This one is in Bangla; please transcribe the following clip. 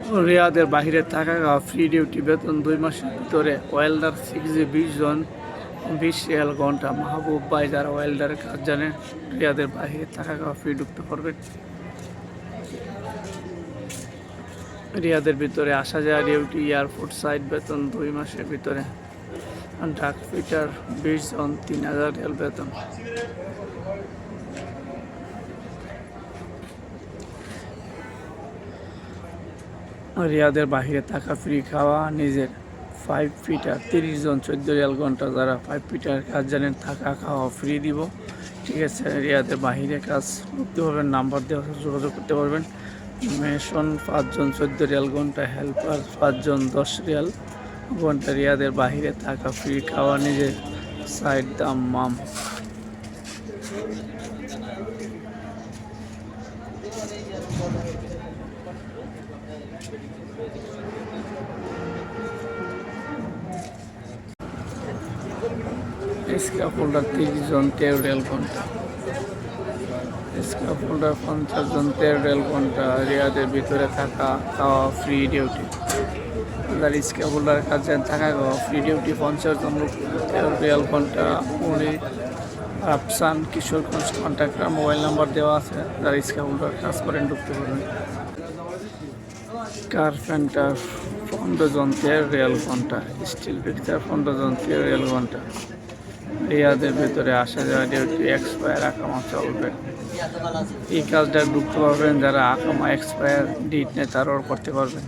রিয়াদের বাহিরে থাকা ফ্রি ডিউটি বেতন দুই মাসের ভিতরে ওয়েল্ডার সিক্স বিশ জন বিশ রিয়াল ঘণ্টা। মাহবুব ভাই যারা ওয়েল্ডারের কাজ জানে রিয়াদের বাহিরে থাকা ফ্রি ঢুকতে পারবে। রিয়াদের ভিতরে আসা যায় ডিউটি, এয়ারপোর্ট সাইড বেতন দুই মাসের ভিতরে। ডাক ফিটার বিশ জন, তিন হাজার রিয়াল বেতন। রিয়াদের বাহিরে থাকা ফ্রি খাওয়া, নিজের ফাইভ ফিটার তিরিশ জন চোদ্দ রিয়াল ঘণ্টা যারা ফাইভ ফিটার কাজ জানেন, থাকা খাওয়া ফ্রি দিব। ঠিক আছে, রিয়াদের বাহিরে কাজ করতে পারবেন নাম্বার দেওয়া যোগাযোগ করতে পারবেন। মেশন পাঁচজন চোদ্দ রিয়াল ঘণ্টা হেল্পার পাঁচজন দশ রিয়াল ঘণ্টা রিয়াদের বাহিরে থাকা ফ্রি খাওয়া, নিজের সাইড দাম মাম স্ক্রাপ হোল্ডার তিরিশ জন তেরো রেল ঘণ্টা স্ক্রাপ হোল্ডার পঞ্চাশ জন তেরো রেল ঘণ্টা রিয়াদের ভিতরে থাকা খাওয়া ফ্রি ডিউটি তার স্ক্রাপ হোল্ডার কাজে থাকা খাওয়া ফ্রি ডিউটি পঞ্চাশ জন তেরো রেল ঘণ্টা, উনি Afsan Kishoreganj contractor mobile number দেওয়া আছে। হোল্ডার কাজ করেন ঢুকতে পারবেন কার্পেন্টার তেরো রেল ঘণ্টা স্টিল পিকচার তেরো রেল ঘণ্টা রিয়াদের ভিতরে আসা যাওয়া ডিউটি এক্সপায়ার আকামা চলবে। এই কাজটা ঢুকতে পারবেন যারা আকামা এক্সপায়ার ডিট নেই তারাও করতে পারবেন।